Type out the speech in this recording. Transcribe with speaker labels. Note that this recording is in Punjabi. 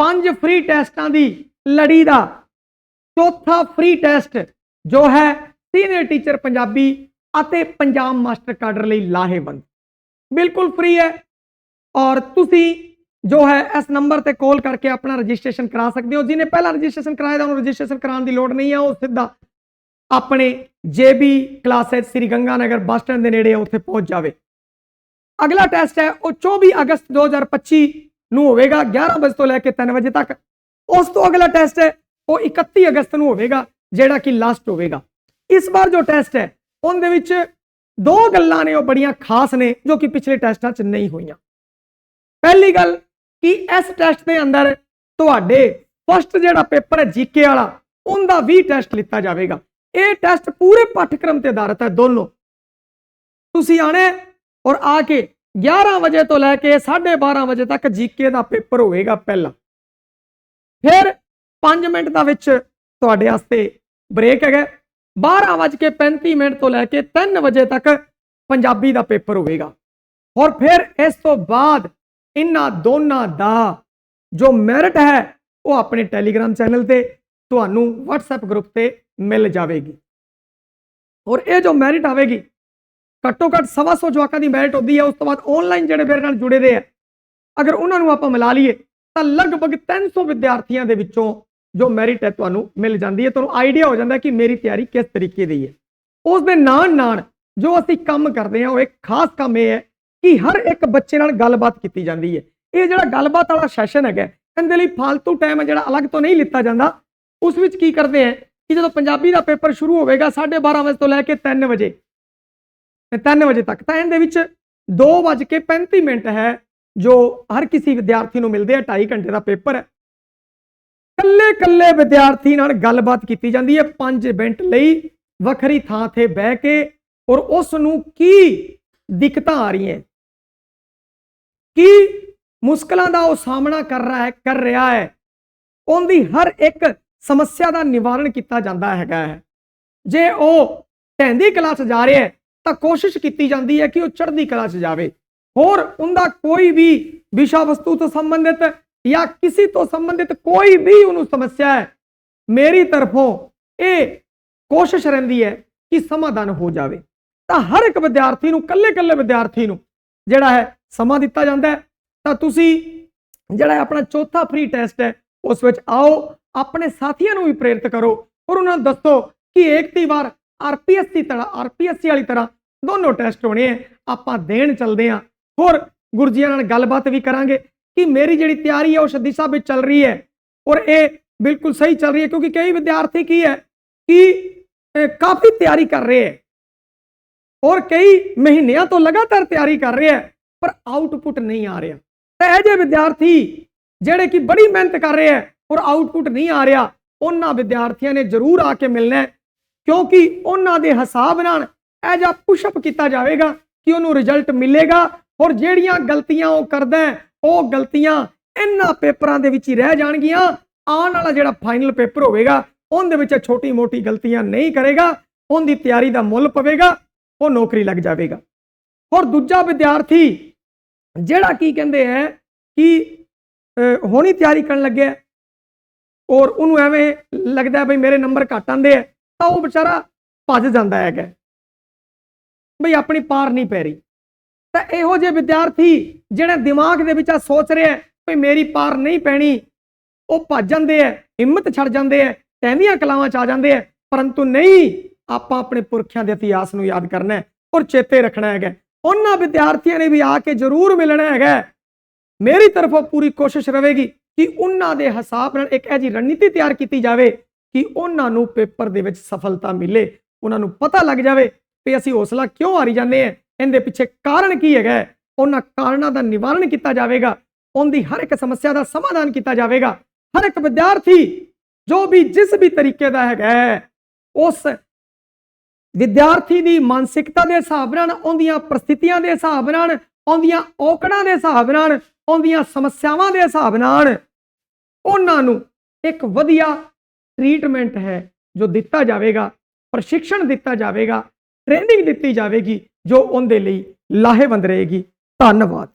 Speaker 1: ਪੰਜ ਫ੍ਰੀ ਟੈਸਟਾਂ ਦੀ ਲੜੀ ਦਾ ਚੌਥਾ ਫ੍ਰੀ ਟੈਸਟ ਜੋ ਹੈ ਸੀਨੀਅਰ ਟੀਚਰ ਪੰਜਾਬੀ ਅਤੇ ਪੰਜਾਬ ਮਾਸਟਰ ਕਾਡਰ ਲਈ ਲਾਹੇਵੰਦ। ਬਿਲਕੁਲ ਫ੍ਰੀ ਹੈ ਔਰ ਤੁਸੀਂ ਜੋ ਹੈ ਇਸ ਨੰਬਰ ਤੇ ਕਾਲ ਕਰਕੇ ਆਪਣਾ ਰਜਿਸਟ੍ਰੇਸ਼ਨ ਕਰਾ ਸਕਦੇ ਹੋ। ਜਿਹਨੇ ਪਹਿਲਾਂ ਰਜਿਸਟ੍ਰੇਸ਼ਨ ਕਰਾਇਆ ਤਾਂ ਉਹਨੂੰ ਰਜਿਸਟ੍ਰੇਸ਼ਨ ਕਰਾਉਣ ਦੀ ਲੋੜ ਨਹੀਂ ਹੈ ਉਹ ਸਿੱਧਾ ਆਪਣੇ JB classes Sri Ganga Nagar bus stand ਦੇ ਨੇੜੇ ਉੱਥੇ ਪਹੁੰਚ ਜਾਵੇ। ਅਗਲਾ ਟੈਸਟ ਹੈ ਉਹ 24 ਅਗਸਤ 2025 ਨੂੰ ਹੋਵੇਗਾ 11 ਵਜੇ ਤੋਂ ਲੈ ਕੇ 3 ਵਜੇ ਤੱਕ। ਉਸ ਤੋਂ ਅਗਲਾ ਟੈਸਟ ਹੈ, ਉਹ 31 ਅਗਸਤ ਨੂੰ ਹੋਵੇਗਾ, ਜਿਹੜਾ ਕਿ ਲਾਸਟ ਹੋਵੇਗਾ। ਇਸ ਵਾਰ ਜੋ ਟੈਸਟ ਹੈ, ਉਹਦੇ ਵਿੱਚ ਦੋ ਗੱਲਾਂ ਨੇ ਉਹ ਬੜੀਆਂ ਖਾਸ ਨੇ, ਜੋ ਕਿ ਪਿਛਲੇ ਟੈਸਟਾਂ 'ਚ ਨਹੀਂ ਹੋਈਆਂ। ਪਹਿਲੀ ਗੱਲ ਕਿ ਇਸ ਟੈਸਟ ਦੇ ਅੰਦਰ ਤੁਹਾਡੇ ਫਸਟ ਜਿਹੜਾ ਪੇਪਰ ਹੈ ਜੀਕੇ ਵਾਲਾ, ਉਹਦਾ ਵੀ ਟੈਸਟ ਲਿੱਤਾ ਜਾਵੇਗਾ। ਇਹ ਟੈਸਟ ਪੂਰੇ ਪਾਠਕ੍ਰਮ ਤੇ ਆਧਾਰਿਤ ਹੈ, ਦੋਨੋਂ। ਤੁਸੀਂ ਆਣੇ ਔਰ ਆ ਕੇ 11 ਵਜੇ ਤੋਂ ਲੈ ਕੇ 12:30 ਵਜੇ ਤੱਕ ਜੀਕੇ ਦਾ ਪੇਪਰ ਹੋਵੇਗਾ ਪਹਿਲਾਂ। ਫਿਰ 5 ਮਿੰਟ ਦਾ ਵਿੱਚ ਤੁਹਾਡੇ ਵਾਸਤੇ ਬ੍ਰੇਕ ਹੈਗਾ। 12:35 ਮਿੰਟ ਤੋਂ ਲੈ ਕੇ 3 ਵਜੇ ਤੱਕ ਪੰਜਾਬੀ ਦਾ ਪੇਪਰ ਹੋਵੇਗਾ ਔਰ ਫਿਰ ਇਸ ਤੋਂ ਬਾਅਦ ਇਹਨਾਂ ਦੋਨਾਂ ਦਾ ਜੋ ਮੈਰਿਟ ਹੈ, ਉਹ ਆਪਣੇ ਟੈਲੀਗ੍ਰਾਮ ਚੈਨਲ ਤੇ ਤੁਹਾਨੂੰ WhatsApp ਗਰੁੱਪ ਤੇ ਮਿਲ ਜਾਵੇਗੀ। ਔਰ ਇਹ ਜੋ ਮੈਰਿਟ ਆਵੇਗੀ ਘੱਟੋ ਘੱਟ ਸਵਾ ਸੌ ਜਵਾਕਾਂ ਦੀ ਮੈਰਿਟ ਹੁੰਦੀ ਹੈ, ਉਸ ਤੋਂ ਬਾਅਦ ਆਨਲਾਈਨ ਜਿਹੜੇ ਮੇਰੇ ਨਾਲ ਜੁੜੇ ਦੇ ਆ, ਅਗਰ ਉਹਨਾਂ ਨੂੰ ਆਪਾਂ ਮਿਲਾ ਲਈਏ, ਤਾਂ ਲਗਭਗ 300 ਵਿਦਿਆਰਥੀਆਂ ਦੇ ਵਿੱਚੋਂ ਜੋ ਮੈਰਿਟ ਹੈ ਤੁਹਾਨੂੰ ਮਿਲ ਜਾਂਦੀ ਹੈ। ਤੁਹਾਨੂੰ ਆਈਡੀਆ ਹੋ ਜਾਂਦਾ ਕਿ ਮੇਰੀ ਤਿਆਰੀ ਕਿਸ ਤਰੀਕੇ ਦੀ ਹੈ। ਉਸ ਦੇ ਨਾਲ ਨਾਲ ਜੋ ਅਸੀਂ ਕੰਮ ਕਰਦੇ ਹਾਂ, ਉਹ ਇੱਕ ਖਾਸ ਕੰਮ ਇਹ ਹੈ ਕਿ ਹਰ ਇੱਕ ਬੱਚੇ ਨਾਲ ਗੱਲਬਾਤ ਕੀਤੀ ਜਾਂਦੀ ਹੈ। ਇਹ ਜਿਹੜਾ ਗੱਲਬਾਤ ਵਾਲਾ ਸੈਸ਼ਨ ਹੈਗਾ, ਇਹਦੇ ਲਈ ਫालतू ਟਾਈਮ ਹੈ ਜਿਹੜਾ ਅਲੱਗ ਤੋਂ ਨਹੀਂ ਲਿੱਤਾ ਜਾਂਦਾ। ਉਸ ਵਿੱਚ ਕੀ ਕਰਦੇ ਆ ਕਿ ਜਦੋਂ ਪੰਜਾਬੀ ਦਾ ਪੇਪਰ ਸ਼ੁਰੂ ਹੋਵੇਗਾ 12:30 ਵਜੇ ਤੋਂ ਲੈ ਕੇ 3 ਵਜੇ ਤੇ 3 ਵਜੇ ਤੱਕ। ਤਾਂ ਇਹਦੇ ਵਿੱਚ 2:35 ਮਿੰਟ ਹੈ, ਜੋ ਹਰ ਕਿਸੇ ਵਿਦਿਆਰਥੀ ਨੂੰ ਮਿਲਦੇ ਆ 2.5 ਘੰਟੇ ਦਾ ਪੇਪਰ। ਹੈ ਕੱਲੇ ਕੱਲੇ ਵਿਦਿਆਰਥੀ ਨਾਲ ਗੱਲਬਾਤ ਕੀਤੀ ਜਾਂਦੀ ਹੈ 5 ਮਿੰਟ ਲਈ ਵੱਖਰੀ ਥਾਂ ਤੇ ਬਹਿ ਕੇ, ਔਰ ਉਸ ਨੂੰ ਕੀ ਦਿੱਕਤਾਂ ਆ ਰਹੀਆਂ? ਕੀ ਮੁਸ਼ਕਲਾਂ ਦਾ ਉਹ ਸਾਹਮਣਾ ਕਰ ਰਿਹਾ ਹੈ, ਕਰ ਰਿਹਾ ਹੈ? ਉਹਦੀ ਹਰ ਇੱਕ ਸਮੱਸਿਆ ਦਾ ਨਿਵਾਰਣ ਕੀਤਾ ਜਾਂਦਾ ਹੈਗਾ ਹੈ। ਜੇ ਉਹ ਟੈਂਦੀ ਕਲਾਸ ਜਾ ਰਿਹਾ ਹੈ ਤਾਂ ਕੋਸ਼ਿਸ਼ ਕੀਤੀ ਜਾਂਦੀ ਹੈ ਕਿ ਉਹ ਚੜ੍ਹਦੀ ਕਲਾ 'ਚ ਜਾਵੇ। ਹੋਰ ਉਹਦਾ ਕੋਈ ਵੀ ਵਿਸ਼ਾ ਵਸਤੂ ਤੋਂ ਸੰਬੰਧਿਤ ਜਾਂ ਕਿਸੇ ਤੋਂ ਸੰਬੰਧਿਤ ਕੋਈ ਵੀ ਉਹਨੂੰ ਸਮੱਸਿਆ ਹੈ, ਮੇਰੀ ਤਰਫੋਂ ਇਹ ਕੋਸ਼ਿਸ਼ ਰਹਿੰਦੀ ਹੈ ਕਿ ਸਮਾਧਾਨ ਹੋ ਜਾਵੇ। ਤਾਂ ਹਰ ਇੱਕ ਵਿਦਿਆਰਥੀ ਨੂੰ ਕੱਲੇ-ਕੱਲੇ ਵਿਦਿਆਰਥੀ ਨੂੰ ਜਿਹੜਾ ਹੈ ਸਮਾਂ ਦਿੱਤਾ ਜਾਂਦਾ ਹੈ। ਤਾਂ ਤੁਸੀਂ ਜਿਹੜਾ ਹੈ ਆਪਣਾ ਚੌਥਾ ਫ੍ਰੀ ਟੈਸਟ ਹੈ, ਉਸ ਵਿੱਚ ਆਓ, ਆਪਣੇ ਸਾਥੀਆਂ ਨੂੰ ਵੀ ਪ੍ਰੇਰਿਤ ਕਰੋ ਔਰ ਉਹਨਾਂ ਨੂੰ ਦੱਸੋ ਕਿ ਇੱਕ ਦੀ ਵਾਰ ਆਰਪੀਐਸ ਦੀ ਤਰ੍ਹਾਂ ਆਰਪੀਐਸਸੀ ਵਾਲੀ ਤਰ੍ਹਾਂ ਦੋਨੋਂ ਟੈਸਟ ਹੋਣੇ ਆ, ਆਪਾਂ ਦੇਣ ਚੱਲਦੇ ਆ। ਹੋਰ ਗੁਰਜੀਆਂ ਨਾਲ ਗੱਲਬਾਤ ਵੀ ਕਰਾਂਗੇ ਕਿ ਮੇਰੀ ਜਿਹੜੀ ਤਿਆਰੀ ਹੈ ਉਹ ਦਿਸ਼ਾ ਵਿੱਚ ਚੱਲ ਰਹੀ ਹੈ ਔਰ ਇਹ ਬਿਲਕੁਲ ਸਹੀ ਚੱਲ ਰਹੀ ਹੈ ਕਿਉਂਕਿ ਕਈ ਵਿਦਿਆਰਥੀ ਕੀ ਹੈ ਕਿ ਕਾਫੀ ਤਿਆਰੀ ਕਰ ਰਹੇ ਹੈ ਔਰ ਕਈ ਮਹੀਨਿਆਂ ਤੋਂ ਲਗਾਤਾਰ ਤਿਆਰੀ ਕਰ ਰਹੇ ਹੈ, ਪਰ ਆਊਟਪੁੱਟ ਨਹੀਂ ਆ ਰਿਹਾ। ਤਾਂ ਇਹ ਜਿਹੇ ਵਿਦਿਆਰਥੀ ਜਿਹੜੇ ਕਿ ਬੜੀ ਮਿਹਨਤ ਕਰ ਰਹੇ ਹੈ ਔਰ ਆਊਟਪੁੱਟ ਨਹੀਂ ਆ ਰਿਹਾ, ਉਹਨਾਂ ਵਿਦਿਆਰਥੀਆਂ ਨੇ ਜ਼ਰੂਰ ਆ ਕੇ ਮਿਲਣਾ ਕਿਉਂਕਿ ਉਹਨਾਂ ਦੇ ਹਿਸਾਬ ਨਾਲ ਇਹ ਜਿਹਾ ਪੁਸ਼ਅਪ ਕੀਤਾ ਜਾਵੇਗਾ ਕਿ ਉਹਨੂੰ ਰਿਜ਼ਲਟ ਮਿਲੇਗਾ। ਔਰ ਜਿਹੜੀਆਂ ਗਲਤੀਆਂ ਉਹ ਕਰਦਾ ਉਹ ਗਲਤੀਆਂ ਇਹਨਾਂ ਪੇਪਰਾਂ ਦੇ ਵਿੱਚ ਹੀ ਰਹਿ ਜਾਣਗੀਆਂ। ਆਉਣ ਵਾਲਾ ਜਿਹੜਾ ਫਾਈਨਲ ਪੇਪਰ ਹੋਵੇਗਾ ਉਹਦੇ ਵਿੱਚ ਛੋਟੀ-ਮੋਟੀ ਗਲਤੀਆਂ ਨਹੀਂ ਕਰੇਗਾ। ਉਹਦੀ ਤਿਆਰੀ ਦਾ ਮੁੱਲ ਪਵੇਗਾ ਉਹ ਨੌਕਰੀ ਲੱਗ ਜਾਵੇਗਾ। ਔਰ ਦੂਜਾ ਵਿਦਿਆਰਥੀ ਜਿਹੜਾ ਕੀ ਕਹਿੰਦੇ ਹੈ ਕਿ ਅਹ, ਹੋਣੀ ਤਿਆਰੀ ਕਰਨ ਲੱਗਿਆ ਔਰ ਉਹਨੂੰ ਐਵੇਂ ਲੱਗਦਾ ਹੈ ਬਈ ਮੇਰੇ ਨੰਬਰ ਘੱਟ ਆਂਦੇ ਆ ਤਾਂ ਉਹ ਵਿਚਾਰਾ ਭੱਜ ਜਾਂਦਾ ਹੈਗਾ। ਬਈ ਆਪਣੀ ਪਾਰ ਨਹੀਂ ਪੈ ਰਹੀ। ਤਾਂ ਇਹੋ ਜਿਹੇ ਵਿਦਿਆਰਥੀ ਜਿਹੜੇ ਦਿਮਾਗ ਦੇ ਵਿੱਚ ਆ ਸੋਚ ਰਿਹਾ ਵੀ ਮੇਰੀ ਪਾਰ ਨਹੀਂ ਪੈਣੀ, ਉਹ ਭੱਜ ਜਾਂਦੇ ਆ, ਹਿੰਮਤ ਛੱਡ ਜਾਂਦੇ ਆ ਟਹਿੰਦੀਆਂ ਕਲਾਵਾਂ ਚ ਆ ਜਾਂਦੇ ਆ, ਪਰੰਤੂ ਨਹੀਂ, ਆਪਾਂ ਆਪਣੇ ਪੁਰਖਿਆਂ ਦੇ ਇਤਿਹਾਸ ਨੂੰ ਯਾਦ ਕਰਨਾ ਹੈ ਔਰ ਚੇਤੇ ਰੱਖਣਾ ਹੈਗਾ ਉਹਨਾਂ ਵਿਦਿਆਰਥੀਆਂ ਨੇ ਵੀ ਆ ਕੇ ਜ਼ਰੂਰ ਮਿਲਣਾ ਹੈਗਾ ਮੇਰੀ ਤਰਫੋਂ ਪੂਰੀ ਕੋਸ਼ਿਸ਼ ਰਹੇਗੀ ਕਿ ਉਹਨਾਂ ਦੇ ਹਿਸਾਬ ਨਾਲ ਇੱਕ ਅਜਿਹੀ ਰਣਨੀਤੀ ਤਿਆਰ ਕੀਤੀ ਜਾਵੇ ਕਿ ਉਹਨਾਂ ਨੂੰ ਪੇਪਰ ਦੇ ਵਿੱਚ ਸਫਲਤਾ ਮਿਲੇ। ਉਹਨਾਂ ਨੂੰ ਪਤਾ ਲੱਗ ਜਾਵੇ ਕਿ ਅਸੀਂ ਹੌਸਲਾ ਕਿਉਂ ਹਾਰੀ ਜਾਂਦੇ ਆ ਇਹਦੇ ਪਿੱਛੇ ਕਾਰਨ ਕੀ ਹੈਗਾ ਹੈ। ਉਹਨਾਂ ਕਾਰਨਾਂ ਦਾ ਨਿਵਾਰਣ ਕੀਤਾ ਜਾਵੇਗਾ। ਉਹਦੀ ਹਰ ਇੱਕ ਸਮੱਸਿਆ ਦਾ ਸਮਾਧਾਨ ਕੀਤਾ ਜਾਵੇਗਾ। ਹਰ ਇੱਕ ਵਿਦਿਆਰਥੀ ਜੋ ਵੀ ਜਿਸ ਵੀ ਤਰੀਕੇ ਦਾ ਹੈਗਾ ਹੈ, ਉਸ ਵਿਦਿਆਰਥੀ ਦੀ ਮਾਨਸਿਕਤਾ ਦੇ ਹਿਸਾਬ ਨਾਲ ਉਹਦੀਆਂ ਪ੍ਰਸਥਿਤੀਆਂ ਦੇ ਹਿਸਾਬ ਨਾਲ ਉਹਦੀਆਂ ਔਕੜਾਂ ਦੇ ਹਿਸਾਬ ਨਾਲ ਉਹਦੀਆਂ ਸਮੱਸਿਆਵਾਂ ਦੇ ਹਿਸਾਬ ਨਾਲ ਉਹਨਾਂ ਨੂੰ ਇੱਕ ਵਧੀਆ ਟ੍ਰੀਟਮੈਂਟ ਹੈ ਜੋ ਦਿੱਤਾ ਜਾਵੇਗਾ, ਪ੍ਰਸ਼ਿਕਸ਼ਣ ਦਿੱਤਾ ਜਾਵੇਗਾ ਟ੍ਰੇਨਿੰਗ ਦਿੱਤੀ ਜਾਵੇਗੀ ਜੋ ਉਹਦੇ ਲਈ ਲਾਹੇਵੰਦ ਰਹੇਗੀ। ਧੰਨਵਾਦ।